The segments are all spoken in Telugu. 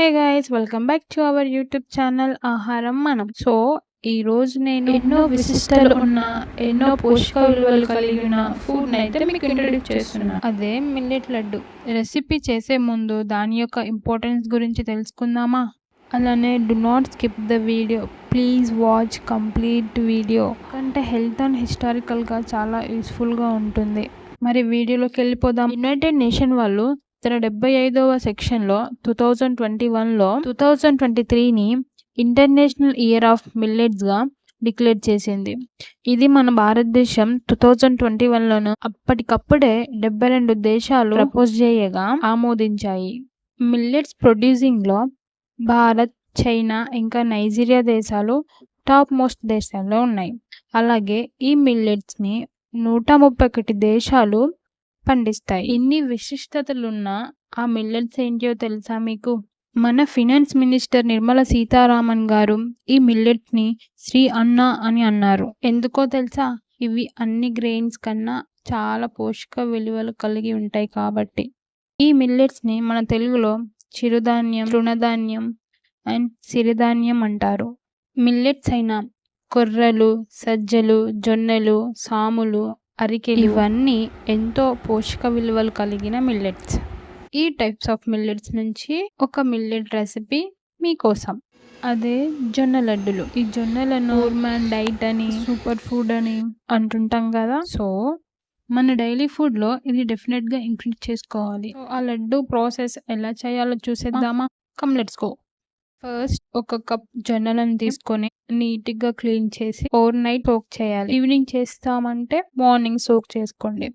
Hey guys welcome back to our YouTube channel ఆహారం మనం. సో ఈ రోజు నేను ఎన్నో విశిష్టలు ఉన్న ఎన్నో పోషక విలువలు కలిగిన ఫుడ్ అయితే మీకు ఇంట్రడ్యూస్ చేస్తున్నా. అదే మిల్లెట్ లడ్డు. రెసిపీ చేసే ముందు దాని యొక్క ఇంపార్టెన్స్ గురించి తెలుసుకుందామా? అలానే do not skip the video please watch complete video అంటే హెల్త్ అండ్ హిస్టారికల్గా చాలా యూస్ఫుల్గా ఉంటుంది. మరి వీడియోలోకి వెళ్ళిపోదాం. యునైటెడ్ నేషన్ వాళ్ళు తన డెబ్బై ఐదవ సెక్షన్లో టూ థౌజండ్ ట్వంటీ వన్లో టూ థౌజండ్ ట్వంటీ త్రీని ఇంటర్నేషనల్ ఇయర్ ఆఫ్ మిల్లెట్స్గా డిక్లేర్ చేసింది. ఇది మన భారతదేశం టూ థౌజండ్ ట్వంటీ వన్లోను అప్పటికప్పుడే డెబ్బై రెండు దేశాలు ప్రపోజ్ చేయగా ఆమోదించాయి. మిల్లెట్స్ ప్రొడ్యూసింగ్లో భారత్ చైనా ఇంకా నైజీరియా దేశాలు టాప్ మోస్ట్ దేశాల్లో ఉన్నాయి. అలాగే ఈ మిల్లెట్స్ని నూట ముప్పై ఒకటి దేశాలు పండిస్తాయి. ఇన్ని విశిష్టతలున్న ఆ మిల్లెట్స్ ఏంటో తెలుసా మీకు? మన ఫినాన్స్ మినిస్టర్ నిర్మల సీతారామన్ గారు ఈ మిల్లెట్స్ని శ్రీ అన్న అని అన్నారు. ఎందుకో తెలుసా? ఇవి అన్ని గ్రెయిన్స్ కన్నా చాలా పోషక విలువలు కలిగి ఉంటాయి కాబట్టి. ఈ మిల్లెట్స్ని మన తెలుగులో చిరుధాన్యం తృణధాన్యం అండ్ సిరిధాన్యం అంటారు. మిల్లెట్స్ అయిన కొర్రలు సజ్జలు జొన్నలు సాములు అరికెలు. ఇవన్నీ ఎంతో పోషక విలువలు కలిగిన మిల్లెట్స్. ఈ టైప్స్ ఆఫ్ మిల్లెట్స్ నుంచి ఒక మిల్లెట్ రెసిపీ మీకోసం. అదే జొన్న లడ్డులు. ఈ జొన్నలను మ్యాన్ డైట్ అని సూపర్ ఫుడ్ అని అంటుంటాం కదా. సో మన డైలీ ఫుడ్లో ఇది డెఫినెట్గా ఇంక్లూడ్ చేసుకోవాలి. ఆ లడ్డు ప్రాసెస్ ఎలా చేయాలో చూసేద్దామా? Come let's go. ఫస్ట్ ఒక కప్ జొన్నలను తీసుకొని నీట్గా క్లీన్ చేసి ఓవర్ నైట్ సోక్ చేయాలి. ఈవినింగ్ చేస్తామంటే మార్నింగ్ సోక్ చేసుకోండి.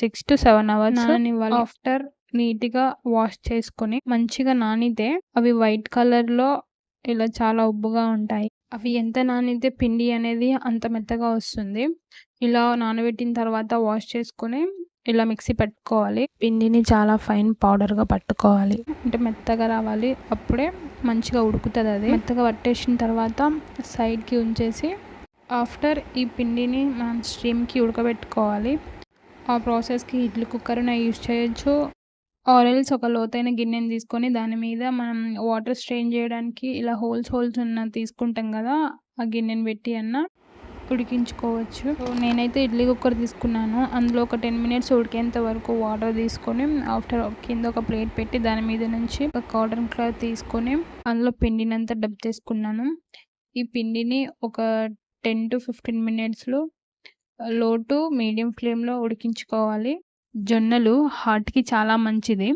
సిక్స్ టు సెవెన్ అవర్స్ నాననివ్వాలి ఆఫ్టర్ నీట్గా వాష్ చేసుకొని మంచిగా నానితే అవి వైట్ కలర్లో ఇలా చాలా ఉబ్బుగా ఉంటాయి. అవి ఎంత నానితే పిండి అనేది అంత మెత్తగా వస్తుంది. ఇలా నానబెట్టిన తర్వాత వాష్ చేసుకొని ఇలా మిక్సీ పట్టుకోవాలి. పిండిని చాలా ఫైన్ పౌడర్గా పట్టుకోవాలి. అంటే మెత్తగా రావాలి. అప్పుడే మంచిగా ఉడుకుతుంది అది. మెత్తగా పట్టేసిన తర్వాత సైడ్కి ఉంచేసి ఆఫ్టర్ ఈ పిండిని మనం స్టీమ్కి ఉడకబెట్టుకోవాలి. ఆ ప్రాసెస్కి ఇడ్లీ కుక్కర్ని యూజ్ చేయొచ్చు. ఆరెల్స్ ఒక లోతైన గిన్నెని తీసుకొని దాని మీద మనం వాటర్ స్ట్రెయిన్ చేయడానికి ఇలా హోల్స్ హోల్స్ ఉన్న తీసుకుంటాం కదా ఆ గిన్నెని పెట్టి అన్న. ఉడికించుకోవచ్చు. నేనైతే ఇడ్లీ కుక్కర్ తీసుకున్నాను. అందులో ఒక టెన్ మినిట్స్ ఉడికేంత వరకు వాటర్ తీసుకొని ఆఫ్టర్ కింద ఒక ప్లేట్ పెట్టి దాని మీద నుంచి ఒక కాటన్ క్లాత్ తీసుకొని అందులో పిండిని అంతా డబ్ చేసుకున్నాను. ఈ పిండిని ఒక టెన్ టు ఫిఫ్టీన్ మినిట్స్లో లో టు మీడియం ఫ్లేమ్లో ఉడికించుకోవాలి. జొన్నలు హార్ట్కి చాలా మంచిది.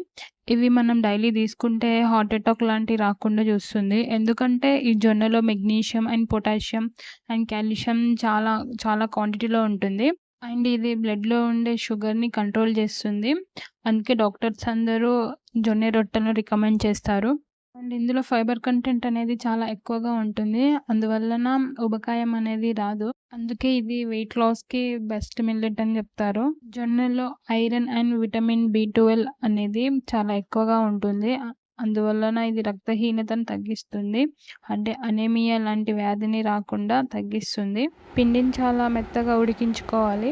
ఇవి మనం డైలీ తీసుకుంటే హార్ట్ అటాక్ లాంటివి రాకుండా చూస్తుంది. ఎందుకంటే ఈ జొన్నలో magnesium and potassium and calcium చాలా చాలా క్వాంటిటీలో ఉంటుంది. అండ్ ఇది బ్లడ్లో ఉండే షుగర్ని కంట్రోల్ చేస్తుంది. అందుకే డాక్టర్స్ అందరూ జొన్న రొట్టెలను రికమెండ్ చేస్తారు. అండ్ ఇందులో ఫైబర్ కంటెంట్ అనేది చాలా ఎక్కువగా ఉంటుంది. అందువలన ఉబకాయం అనేది రాదు. అందుకే ఇది వెయిట్ లాస్కి బెస్ట్ మిల్లెట్ అని చెప్తారు. జొన్నలో iron and vitamin B twelve అనేది చాలా ఎక్కువగా ఉంటుంది. అందువలన ఇది రక్తహీనతను తగ్గిస్తుంది. అంటే అనేమియా లాంటి వ్యాధిని రాకుండా తగ్గిస్తుంది. పిండిని చాలా మెత్తగా ఉడికించుకోవాలి.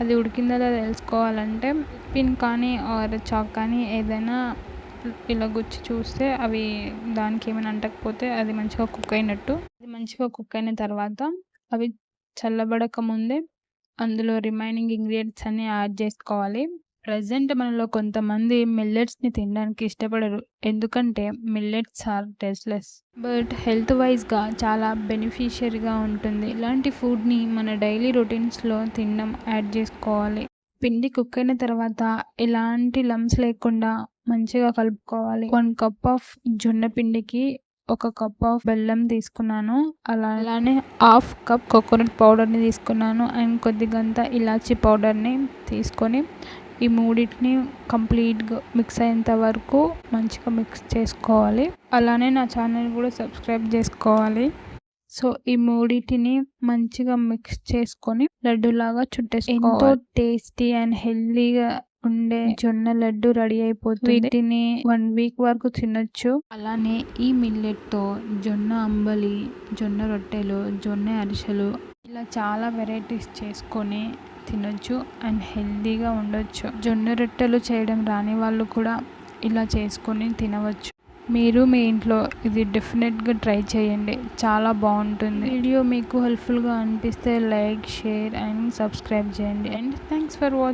అది ఉడికిందో తెలుసుకోవాలంటే పిన్ కానీ ఆర్ చాక్ కానీ ఏదైనా ఇలా గుచ్చి చూస్తే అవి దానికి ఏమైనా అంటకపోతే అది మంచిగా కుక్ అయినట్టు. అది మంచిగా కుక్ అయిన తర్వాత అవి చల్లబడక ముందే అందులో రిమైనింగ్ ఇంగ్రీడియంట్స్ అన్ని యాడ్ చేసుకోవాలి. ప్రజెంట్ మనలో కొంతమంది మిల్లెట్స్ని తినడానికి ఇష్టపడరు. ఎందుకంటే millets are tasteless but health వైజ్గా చాలా బెనిఫిషియరీగా ఉంటుంది. ఇలాంటి ఫుడ్ని మన డైలీ రొటీన్స్లో తినడం యాడ్ చేసుకోవాలి. పిండి కుక్ అయిన తర్వాత ఎలాంటి లమ్స్ లేకుండా మంచిగా కలుపుకోవాలి. వన్ కప్ ఆఫ్ జొన్న పిండికి ఒక కప్ ఆఫ్ బెల్లం తీసుకున్నాను. అలా అలానే హాఫ్ కప్ కోకోనట్ పౌడర్ని తీసుకున్నాను. అండ్ కొద్దిగంత ఇలాచీ పౌడర్ని తీసుకొని ఈ మూడింటిని కంప్లీట్గా మిక్స్ అయ్యేంత వరకు మంచిగా మిక్స్ చేసుకోవాలి. అలానే నా ఛానల్ కూడా సబ్స్క్రైబ్ చేసుకోవాలి. సో ఈ మూడింటిని మంచిగా మిక్స్ చేసుకొని లడ్డులాగా చుట్టేసుకోవాలి. ఎంతో టేస్టీ అండ్ హెల్దీగా ఉండే జొన్న లడ్డు రెడీ అయిపోతుంది. వీటిని వన్ వీక్ వరకు తినొచ్చు. అలానే ఈ మిల్లెట్తో జొన్న అంబలి జొన్న రొట్టెలు జొన్న అరిసెలు ఇలా చాలా వెరైటీస్ చేసుకొని తినొచ్చు అండ్ హెల్దీగా ఉండొచ్చు. జొన్న రొట్టెలు చేయడం రాని వాళ్ళు కూడా ఇలా చేసుకొని తినవచ్చు. మీరు మీ ఇంట్లో ఇది డెఫినెట్గా ట్రై చేయండి. చాలా బాగుంటుంది. వీడియో మీకు హెల్ప్ఫుల్గా అనిపిస్తే లైక్ షేర్ అండ్ సబ్స్క్రైబ్ చేయండి. And thanks for watching